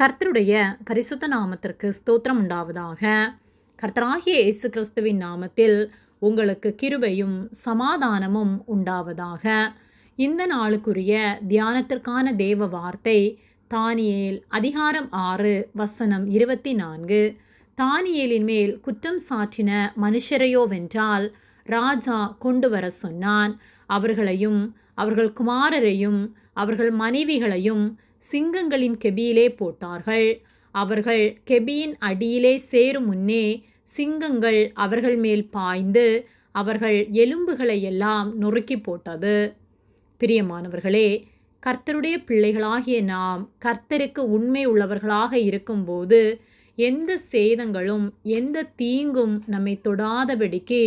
கர்த்தருடைய பரிசுத்த நாமத்திற்கு ஸ்தோத்திரம் உண்டாவதாக. கர்த்தராகிய இயேசு கிறிஸ்துவின் நாமத்தில் உங்களுக்கு கிருபையும் சமாதானமும் உண்டாவதாக. இந்த நாளுக்குரிய தியானத்திற்கான தேவ வார்த்தை தானியேல் அதிகாரம் ஆறு வசனம் இருபத்தி நான்கு தானியேலின் மேல் குற்றம் சாற்றின மனுஷரையோவென்றால் ராஜா கொண்டு வர சொன்னான். அவர்களையும் அவர்கள் குமாரரையும் அவர்கள் மனைவிகளையும் சிங்கங்களின் கெபியிலே போட்டார்கள். அவர்கள் கெபியின் அடியிலே சேரும் முன்னே சிங்கங்கள் அவர்கள் மேல் பாய்ந்து அவர்கள் எலும்புகளை எல்லாம் நொறுக்கி போட்டது. பிரியமானவர்களே கர்த்தருடைய பிள்ளைகளாகிய நாம் கர்த்தருக்கு உண்மை உள்ளவர்களாக இருக்கும்போது எந்த சேதங்களும் எந்த தீங்கும் நம்மை தொடாதபடிக்கு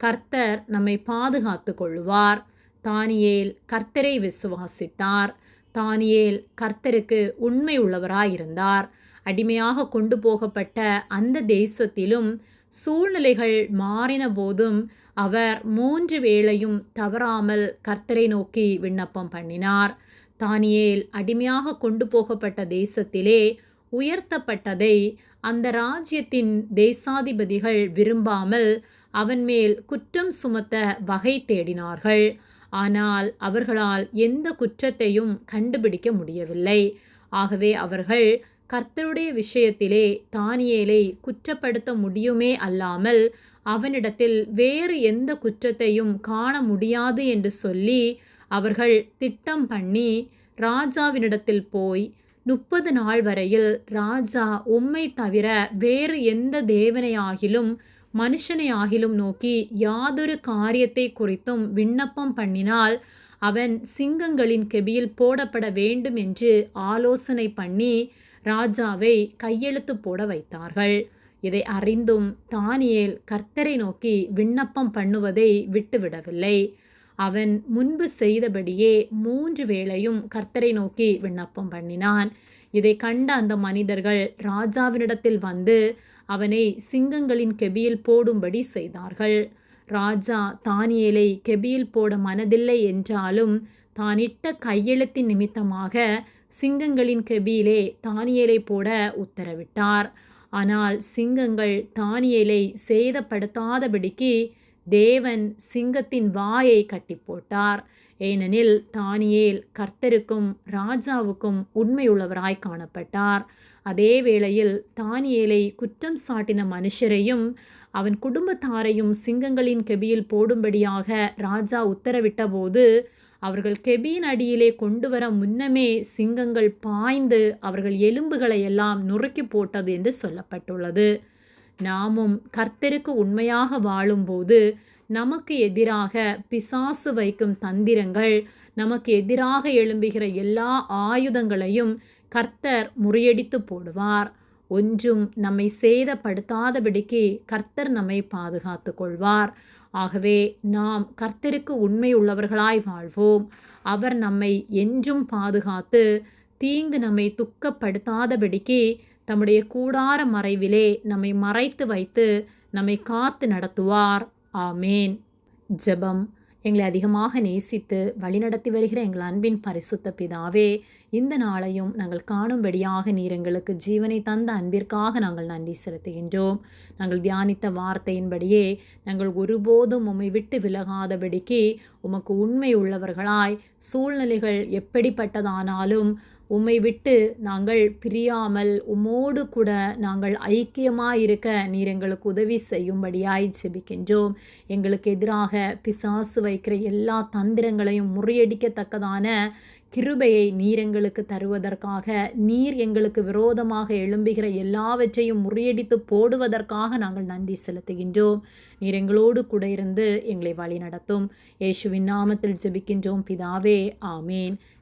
கர்த்தர் நம்மை பாதுகாத்து கொள்வார் தானியேல் கர்த்தரை விசுவாசித்தார். தானியேல் கர்த்தருக்கு உண்மை உள்ளவராயிருந்தார் அடிமையாக கொண்டு போகப்பட்ட அந்த தேசத்திலும் சூழ்நிலைகள் மாறின போதும் அவர் மூன்று வேளையும் தவறாமல் கர்த்தரை நோக்கி விண்ணப்பம் பண்ணினார். தானியேல் அடிமையாக கொண்டு போகப்பட்ட தேசத்திலே உயர்த்தப்பட்டதை அந்த ராஜ்யத்தின் தேசாதிபதிகள் விரும்பாமல் அவன் மேல் குற்றம் சுமத்த வகை தேடினார்கள். ஆனால் அவர்களால் எந்த குற்றத்தையும் கண்டுபிடிக்க முடியவில்லை. ஆகவே அவர்கள் கர்த்தருடைய விஷயத்திலே தானியேலை குற்றப்படுத்த முடியுமே அல்லாமல் அவனிடத்தில் வேறு எந்த குற்றத்தையும் காண முடியாது என்று சொல்லி அவர்கள் திட்டம் பண்ணி ராஜாவினிடத்தில் போய் முப்பது நாள் வரையில் ராஜா உம்மை தவிர வேறு எந்த தேவனையாகிலும் மனுஷனை ஆகிலும் நோக்கி யாதொரு காரியத்தை குறித்தும் விண்ணப்பம் பண்ணினால் அவன் சிங்கங்களின் கெபியில் போடப்பட வேண்டும் என்று ஆலோசனை பண்ணி ராஜாவை கையெழுத்து போட வைத்தார்கள். இதை அறிந்தும் தானியேல் கர்த்தரை நோக்கி விண்ணப்பம் பண்ணுவதை விட்டுவிடவில்லை. அவன் முன்பு செய்தபடியே மூன்று வேளையும் கர்த்தரை நோக்கி விண்ணப்பம் பண்ணினான். இதை கண்ட அந்த மனிதர்கள் ராஜாவினிடத்தில் வந்து அவனை சிங்கங்களின் கெபியில் போடும்படி செய்தார்கள். ராஜா தானியலை கெபியில் போட மனதில்லை என்றாலும் தானிட்ட கையெழுத்தின் நிமித்தமாக சிங்கங்களின் கெபியிலே தானியலை போட உத்தரவிட்டார். ஆனால் சிங்கங்கள் தானியலை சேதப்படுத்தாதபடிக்கு தேவன் சிங்கத்தின் வாயை கட்டி போட்டார் ஏனெனில் தானியேல் கர்த்தருக்கும் ராஜாவுக்கும் உண்மையுள்ளவராய் காணப்பட்டார். அதே வேளையில் தானியேலை குற்றம் சாட்டின மனுஷரையும் அவன் குடும்பத்தாரையும் சிங்கங்களின் கெபியில் போடும்படியாக ராஜா உத்தரவிட்டபோது அவர்கள் கெபியின் அடியிலே கொண்டு வர முன்னமே சிங்கங்கள் பாய்ந்து அவர்கள் எலும்புகளை எல்லாம் நுறுக்கி போட்டது என்று சொல்லப்பட்டுள்ளது. நாமும் கர்த்தருக்கு உண்மையாக வாழும்போது நமக்கு எதிராக பிசாசு வைக்கும் தந்திரங்கள் நமக்கு எதிராக எழும்புகிற எல்லா ஆயுதங்களையும் கர்த்தர் முறியடித்து போடுவார். ஒன்றும் நம்மை சேதப்படுத்தாதபடிக்கு கர்த்தர் நம்மை பாதுகாத்து கொள்வார். ஆகவே நாம் கர்த்தருக்கு உண்மை உள்ளவர்களாய் வாழ்வோம். அவர் நம்மை என்றும் பாதுகாத்து தீங்கு நம்மை துக்கப்படுத்தாதபடிக்கு தம்முடைய கூடார மறைவிலே நம்மை மறைத்து வைத்து நம்மை காத்து நடத்துவார். ஆமேன். ஜெபம். எங்களை அதிகமாக நேசித்து வழிநடத்தி வருகிற எங்கள் அன்பின் பரிசுத்த பிதாவே இந்த நாளையும் நாங்கள் காணும்படியாக நீர் எங்களுக்கு ஜீவனை தந்த அன்பிற்காக நாங்கள் நன்றி செலுத்துகின்றோம். நாங்கள் தியானித்த வார்த்தையின்படியே நாங்கள் ஒருபோதும் உம்மை விட்டு விலகாதபடிக்கு உமக்கு உண்மை உள்ளவர்களாய் சூழ்நிலைகள் எப்படிப்பட்டதானாலும் உம்மை விட்டு நாங்கள் பிரியாமல் உம்மோடு கூட நாங்கள் ஐக்கியமாக இருக்க நீர் எங்களுக்கு உதவி செய்யும்படியாய் ஜெபிக்கின்றோம். எங்களுக்கு எதிராக பிசாசு வைக்கிற எல்லா தந்திரங்களையும் முறியடிக்கத்தக்கதான கிருபையை நீர் எங்களுக்கு தருவதற்காக நீர் எங்களுக்கு விரோதமாக எழும்புகிற எல்லாவற்றையும் முறியடித்து போடுவதற்காக நாங்கள் நன்றி செலுத்துகின்றோம். நீர் எங்களோடு கூட இருந்து எங்களை வழி நடத்தும் இயேசுவின் நாமத்தில் ஜெபிக்கின்றோம் பிதாவே ஆமேன்.